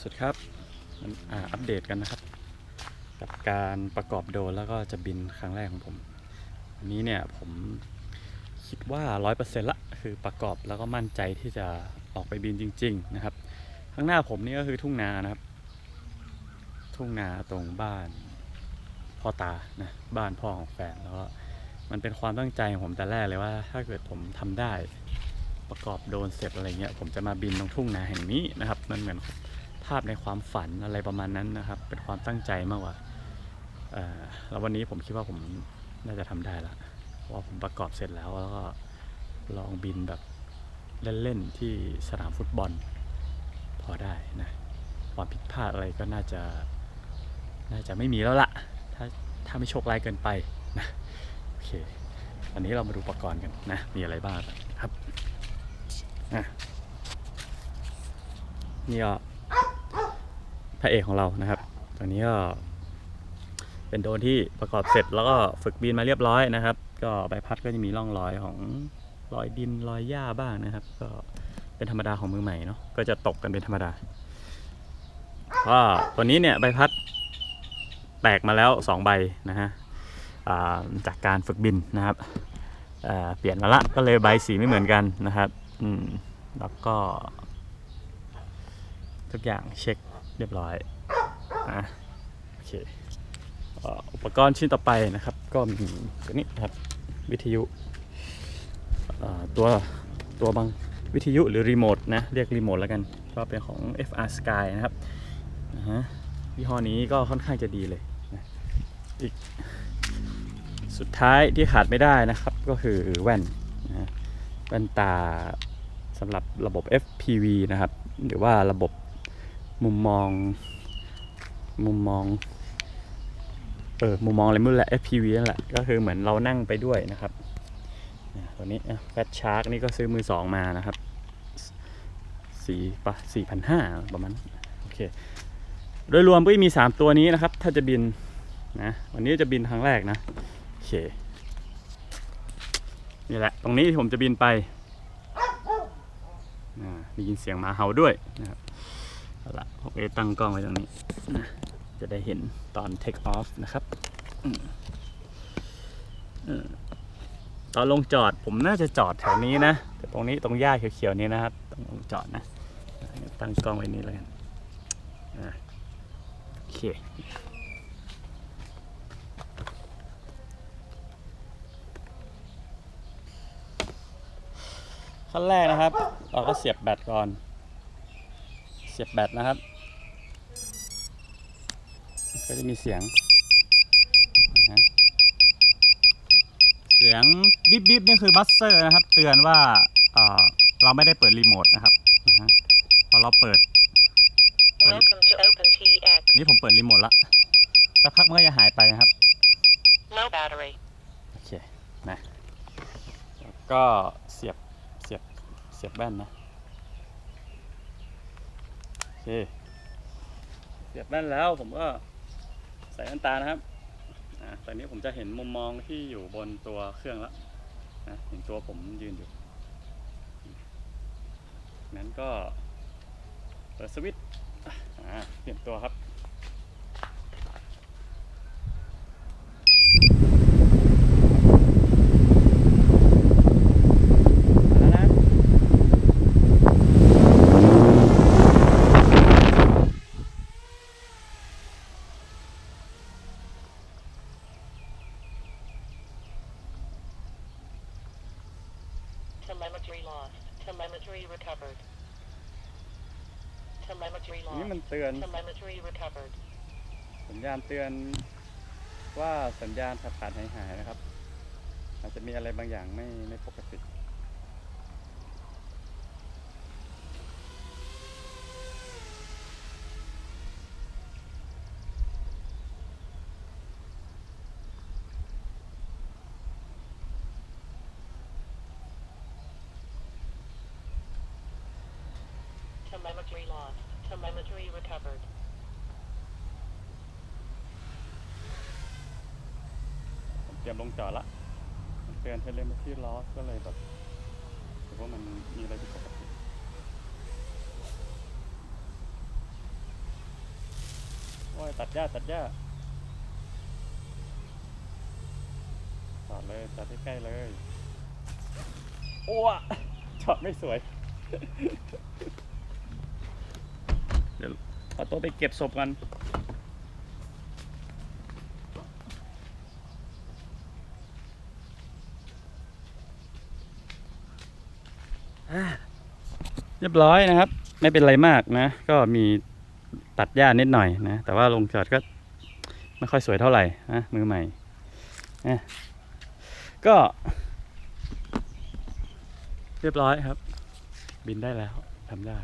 สวัสดีครับมันอ่าอัปเดตกันนะครับ กับการประกอบโดรนแล้วก็จะบินครั้งแรกของผมอันนี้เนี่ยผมคิดว่า 100%ละคือประกอบแล้วก็มั่นใจที่จะออกไปบินจริง ๆ นะครับ ข้างหน้าผมนี่ก็คือทุ่งนานะครับ ทุ่งนาตรงบ้านพ่อตานะบ้านพ่อของแฟนแล้วก็มันเป็นความตั้งใจของผมแต่แรกเลยว่า ถ้าเกิดผมทำได้ประกอบโดรนเสร็จอะไรเงี้ยผมจะมาบินตรงทุ่งนาแห่งนี้นะครับ มันเหมือน ภาพในความฝันอะไรประมาณนั้นนะครับ เป็นความตั้งใจมากกว่าแล้ววันนี้ผมคิดว่าผมน่าจะทำได้ละเพราะว่าผมประกอบเสร็จแล้วแล้วก็ลองบินแบบเล่นๆที่สนามฟุตบอล พอได้นะความผิดพลาดอะไรก็น่าจะน่าจะไม่มีแล้วละถ้าถ้าไม่โชคร้ายเกินไปนะโอเควันนี้เรามาดูอุปกรณ์กันนะ มีอะไรบ้างครับอะนี่ก็ พระเอกของเรานะครับตัวนี้ก็เป็นโดนที่ประกอบเสร็จแล้วก็ฝึกบินมาเรียบร้อยนะครับ ก็ใบพัดก็จะมีร่องรอยของรอยดินรอยหญ้าบ้างนะครับ ก็เป็นธรรมดาของมือใหม่เนาะก็จะตกกันเป็นธรรมดาก็ตัวนี้เนี่ยใบพัดแตกมาแล้ว 2 ใบนะฮะจากการฝึกบินนะครับเปลี่ยนมาละก็เลยใบสีไม่เหมือนกันนะครับอืมแล้วก็ทุกอย่างเช็ค เรียบร้อยอะโอเคอุปกรณ์ชิ้นต่อไปนะครับ ก็มีตัวนี้ครับวิทยุตัวตัวบางวิทยุหรือรีโมทนะเรียกรีโมทแล้วกันก็เป็นของ FR Sky นะครับนะฮะยี่ห้อนี้ก็ค่อนข้างจะดีเลยนะอีกสุดท้ายที่ขาดไม่ได้นะครับก็คือแว่นนะแว่นตาสำหรับระบบ FPV นะครับ หรือว่าระบบ มุมมอง มุมมอง เออ มุมมองอะไรไม่รู้แหละ FPV นั่นแหละ ก็คือเหมือนเรานั่งไปด้วยนะครับตัวนี้แฟชชาร์กนี่ก็ซื้อมือสองมานะครับสี่ปะสี่พันห้าประมาณนั้นโอเค โดยรวมก็มี3ตัวนี้นะครับ ถ้าจะบินนะ วันนี้จะบินครั้งแรกนะ โอเค นี่แหละ ตรงนี้ที่ผมจะบินไปอ่ามียินเสียงหมาเห่าด้วยนะครับ เอาละผมจะตั้งกล้องไว้ตรงนี้นะจะได้เห็นตอน take off นะครับตอนลงจอดผมน่าจะจอดแถวนี้นะแต่ตรงนี้ตรงหญ้าเขียวๆนี้นะครับต้องลงจอดนะตั้งกล้องไว้นี้เลยนะโอเคขั้นแรกนะครับ เราก็เสียบแบตก่อน สียบแบตนะครับ ก็จะมีเสียงนะฮะเสียงบิ๊บบิ๊บนี่คือบัสเซอร์นะครับ เตือนว่าเอ่อเราไม่ได้เปิดรีโมทนะครับนะฮะพอเราเปิด Welcome to OpenTX. นี่ผมเปิดรีโมทละสักพักมันก็จะหายไปนะครับ Low battery. โอเคนะแล้วก็เสียบเสียบเสียบแว่นนะโอ เสียบแว่นแล้วผมก็ใส่แว่นตานะครับตอนนี้ผมจะเห็นมุมมองที่อยู่บนตัวเครื่องแล้วนะเห็นตัวผมยืนอยู่งั้นก็เปิดสวิตช์เปลี่ยนตัวครับ มาแล้วนะ Telemetry lost. Telemetry recovered. Telemetry นี่ lost. มันเตือน Telemetry recovered. สัญญาณเตือนว่าสัญญาณขาดขาดหายหายๆนะครับ อาจจะมีอะไรบางอย่างไม่ไม่ปกติ Telemetry lost. Telemetry recovered. ผมเตรียมลงจอดละมันเตือนเทเลมที่ลอสก็เลยแบบถือว่ามันมีอะไรผิดปกติตัดหญ้าตัดหญ้าจอดเลยจอดใกล้ๆเลย โอ้วจอดไม่สวย เดี๋ยวขอตัวไปเก็บศพกันเรียบร้อยนะครับ ไม่เป็นไรมากนะ ก็มีตัดหญ้านิดหน่อยนะ แต่ว่าลงจอดก็ไม่ค่อยสวยเท่าไหร่นะมือใหม่นะก็ เรียบร้อยครับ บินได้แล้วทำได้